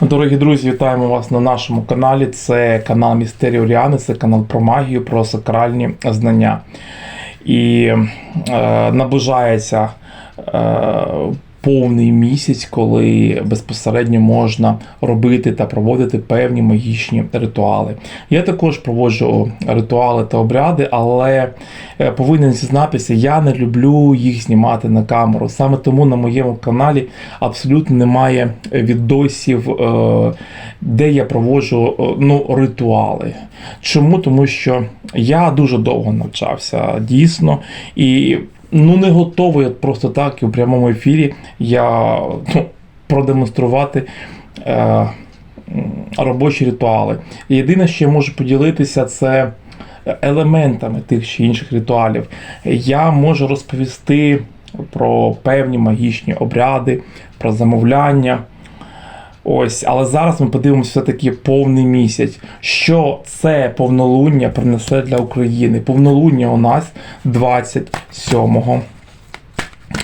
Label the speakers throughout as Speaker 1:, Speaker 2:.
Speaker 1: Дорогі друзі, вітаємо вас на нашому каналі. Це канал Містеріо Оріани, це канал про магію, про сакральні знання. І е, наближається е, повний місяць, коли безпосередньо можна робити та проводити певні магічні ритуали. Я також проводжу ритуали та обряди, але е, повинен зізнатися, я не люблю їх знімати на камеру. Саме тому на моєму каналі абсолютно немає відосів, е, де я проводжу е, ну, ритуали. Чому? Тому що я дуже довго навчався, дійсно, і ну не готовий от просто так і у прямому ефірі я ну, продемонструвати. Е, робочі ритуали. І єдине, що я можу поділитися, це елементами тих чи інших ритуалів. Я можу розповісти про певні магічні обряди, про замовляння. Ось, але зараз ми подивимося все-таки повний місяць. Що це повнолуння принесе для України? Повнолуння у нас 27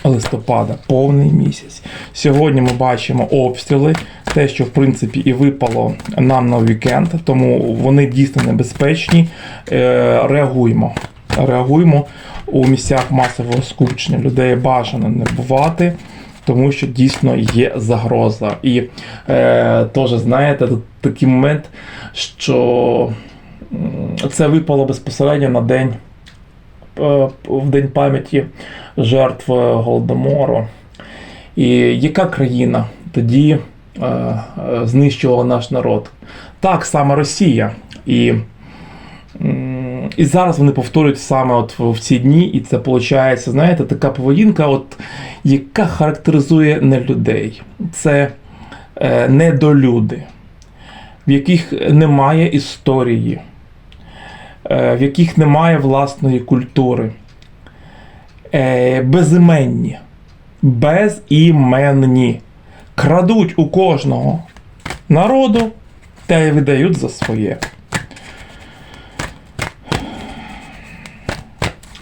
Speaker 1: листопада, повний місяць. Сьогодні ми бачимо обстріли, те, що в принципі і випало нам на вікенд, тому вони дійсно небезпечні. Е, реагуємо. Реагуємо у місцях масового скупчення. Людей бажано не бувати. Тому що дійсно є загроза. І е, теж, знаєте, тут такий момент, що це випало безпосередньо на день е, в день пам'яті жертв Голодомору. І яка країна тоді е, е, знищувала наш народ? Так, саме Росія. І, м, і зараз вони повторюють саме от в ці дні, і це виходить, знаєте, така поведінка, от, яка характеризує не людей. Це е, недолюди, в яких немає історії, е, в яких немає власної культури е, безіменні, безіменні, крадуть у кожного народу та й видають за своє.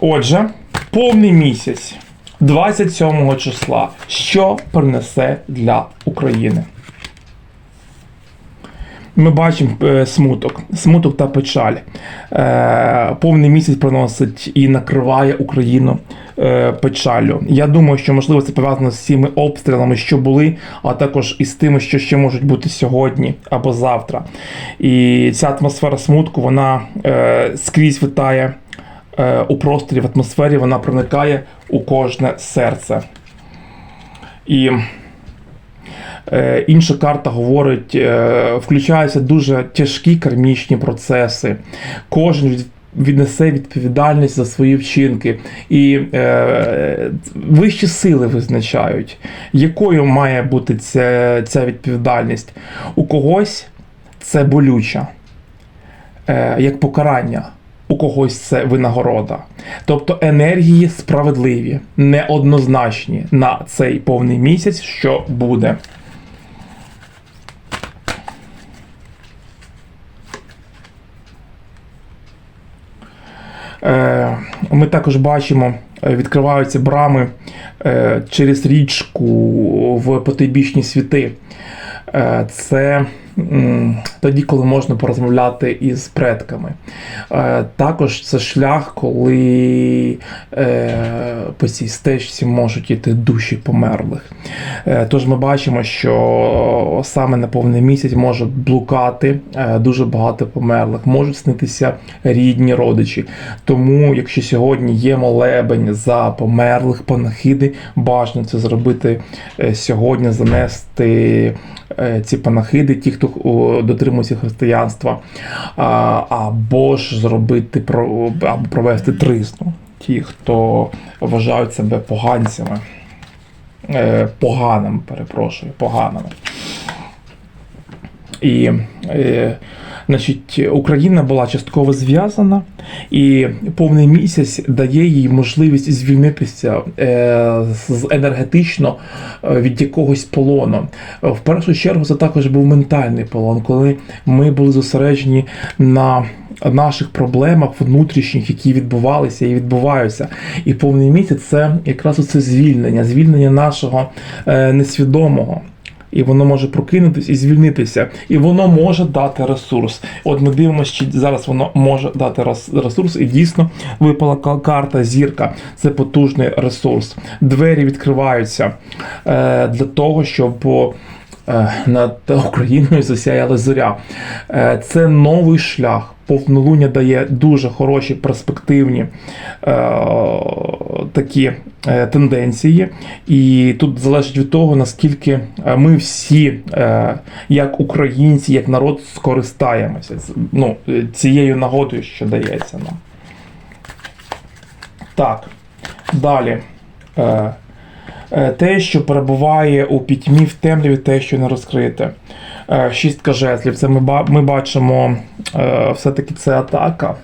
Speaker 1: Отже, повний місяць 27 числа. Що принесе для України? Ми бачимо е, смуток, смуток та печаль. Е, повний місяць приносить і накриває Україну е, печалю. Я думаю, що можливо це пов'язано з цими обстрілами, що були, а також із тими, що ще можуть бути сьогодні або завтра. І ця атмосфера смутку вона скрізь витає у просторі, в атмосфері, вона проникає у кожне серце. І Е, Інша карта говорить, е, включаються дуже тяжкі кармічні процеси. Кожен віднесе відповідальність за свої вчинки. І е, вищі сили визначають, якою має бути ця, ця відповідальність. У когось це болюча, е, як покарання. У когось це винагорода. Тобто енергії справедливі, неоднозначні на цей повний місяць, що буде. Е, Ми також бачимо, е, відкриваються брами е, через річку в потойбічні світи. Це тоді, коли можна порозмовляти із предками. Е, Також це шлях, коли е, по цій стежці можуть йти душі померлих. Е, Тож ми бачимо, що саме на повний місяць можуть блукати е, дуже багато померлих, можуть снитися рідні родичі. Тому, якщо сьогодні є молебень за померлих панахиди, бажано це зробити е, сьогодні, занести е, ці панахиди, ті, хто о, дотримується християнства, або ж зробити або провести тризну. Ті, хто вважають себе поганцями, поганим, поганими, перепрошую, поганими. І е, значить, Україна була частково зв'язана, і повний місяць дає їй можливість звільнитися е, з енергетично е, від якогось полону. В першу чергу це також був ментальний полон, коли ми були зосереджені на наших проблемах внутрішніх, які відбувалися і відбуваються. І повний місяць це якраз оце звільнення, звільнення нашого е, несвідомого і воно може прокинутись і звільнитися. І воно може дати ресурс. От ми дивимося, чи зараз воно може дати ресурс, і дійсно випала карта зірка. Це потужний ресурс. Двері відкриваються е, для того, щоб. е, Над Україною засяяла зоря. Е, Це новий шлях. Повнолуння дає дуже хороші перспективні е, такі тенденції. І тут залежить від того, наскільки е, ми всі, е, як українці, як народ, скористаємося ну, е, цією нагодою, що дається нам. Так, далі. Е, е, те, що перебуває у пітьмі в темряві, те, що не розкрите. Е, Шістка жезлів. Це ми, бачимо, е, все-таки це атака.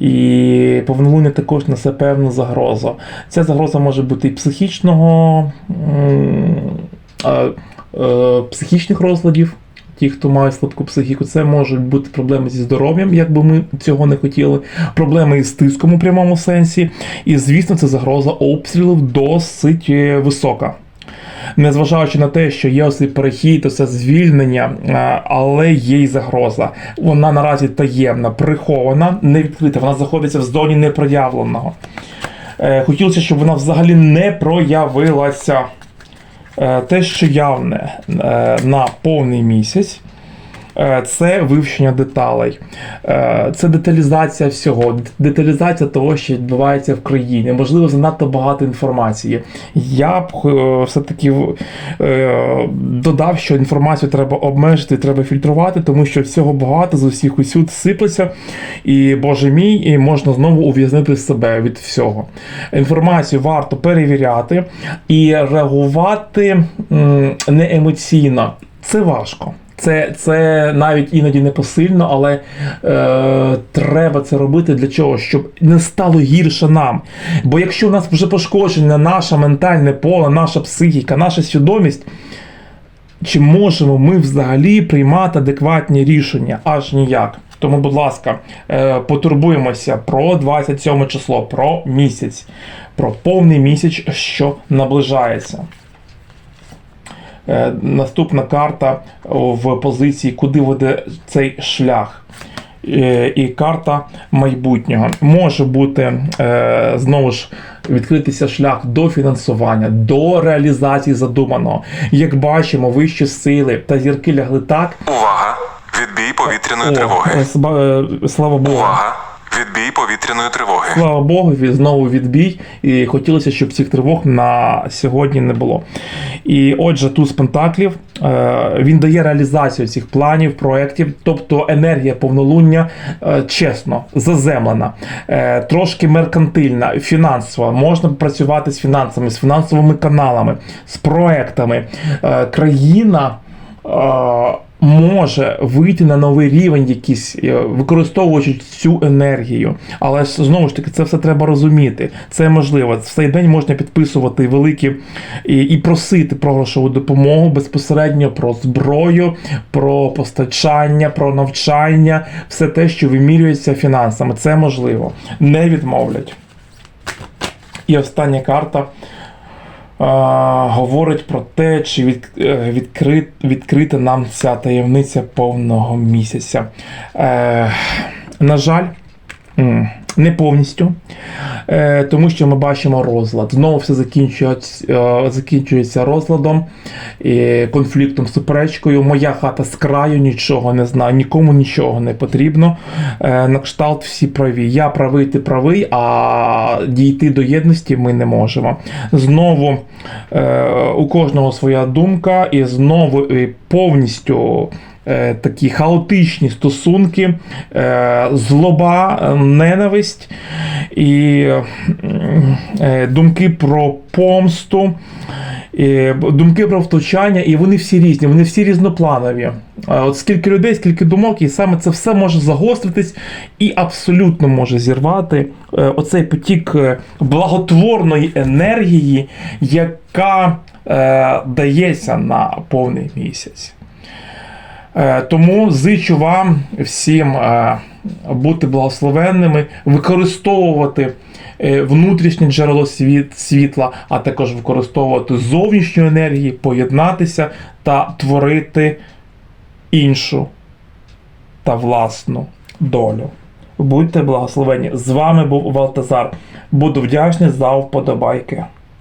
Speaker 1: І повнолуння також несе певну загрозу. Ця загроза може бути і психічного, е, психічних розладів. Ті, хто має слабку психіку, це можуть бути проблеми зі здоров'ям, як би ми цього не хотіли, проблеми із тиском у прямому сенсі. І, звісно, це загроза обстрілів досить е, висока. Незважаючи на те, що є ось цей перехід, це звільнення, е, але є й загроза. Вона наразі таємна, прихована, не відкрита. Вона знаходиться в зоні непроявленого. Е, Хотілося, щоб вона взагалі не проявилася. Е, Те, що явне на повний місяць, це вивчення деталей, Е, це деталізація всього, деталізація того, що відбувається в країні. Можливо, занадто багато інформації. Я б е, все-таки е, додав, що інформацію треба обмежити, треба фільтрувати, тому що всього багато з усіх усюд сиплеться, і боже мій, і можна знову ув'язнити себе від всього. Інформацію варто перевіряти і реагувати не емоційно. Це важко. Це, це навіть іноді не посильно, але е, треба це робити для чого? Щоб не стало гірше нам. Бо якщо у нас вже пошкоджене наше ментальне поле, наша психіка, наша свідомість, чи можемо ми взагалі приймати адекватні рішення? Аж ніяк. Тому, будь ласка, е, потурбуємося про 27 число, про місяць, про повний місяць, що наближається. Е, Наступна карта в позиції, куди веде цей шлях. Е, І карта майбутнього. Може бути е, знову ж відкритися шлях до фінансування, до реалізації задуманого. Як бачимо, вищі сили та зірки лягли так.
Speaker 2: Увага! Відбій повітряної
Speaker 1: О,
Speaker 2: тривоги.
Speaker 1: слава Богу.
Speaker 2: Увага! Відбій повітряної тривоги.
Speaker 1: Слава Богу, знову відбій, і хотілося, щоб цих тривог на сьогодні не було. І отже, туз Пентаклів е, він дає реалізацію цих планів, проєктів, тобто енергія повнолуння е, чесно, заземлена, е, трошки меркантильна, фінансова. Можна працювати з фінансами, з фінансовими каналами, з проектами. Країна. Може вийти на новий рівень, якийсь, е, використовуючи цю енергію. Але ж, знову ж таки, це все треба розуміти. Це можливо. В цей день можна підписувати великі і, і просити про грошову допомогу безпосередньо про зброю, про постачання, про навчання, все те, що вимірюється фінансами. Це можливо. Не відмовлять. І остання карта говорить про те, чи від, е, відкрит, відкрита нам ця таємниця повного місяця. Е, на жаль, не повністю, е, тому що ми бачимо розлад. Знову все закінчується, е, закінчується розладом, конфліктом, суперечкою. Моя хата з краю нічого не знаю, нікому нічого не потрібно. Е, на кшталт всі праві. Я правий, ти правий, а дійти до єдності ми не можемо. Знову у кожного своя думка, і знову повністю. Е, Такі хаотичні стосунки, е, злоба, е, ненависть і е, думки про помсту, і думки про втручання, і вони всі різні, вони всі різнопланові. Е, От скільки людей, скільки думок, і саме це все може загостритись і абсолютно може зірвати е, оцей потік е, благотворної енергії, яка е, дається на повний місяць. Е, Тому зичу вам всім е, бути благословенними, використовувати е, внутрішнє джерело світ, світла, а також використовувати зовнішню енергію, поєднатися та творити іншу та власну долю. Будьте благословені. З вами був Валтазар. Буду вдячний за вподобайки.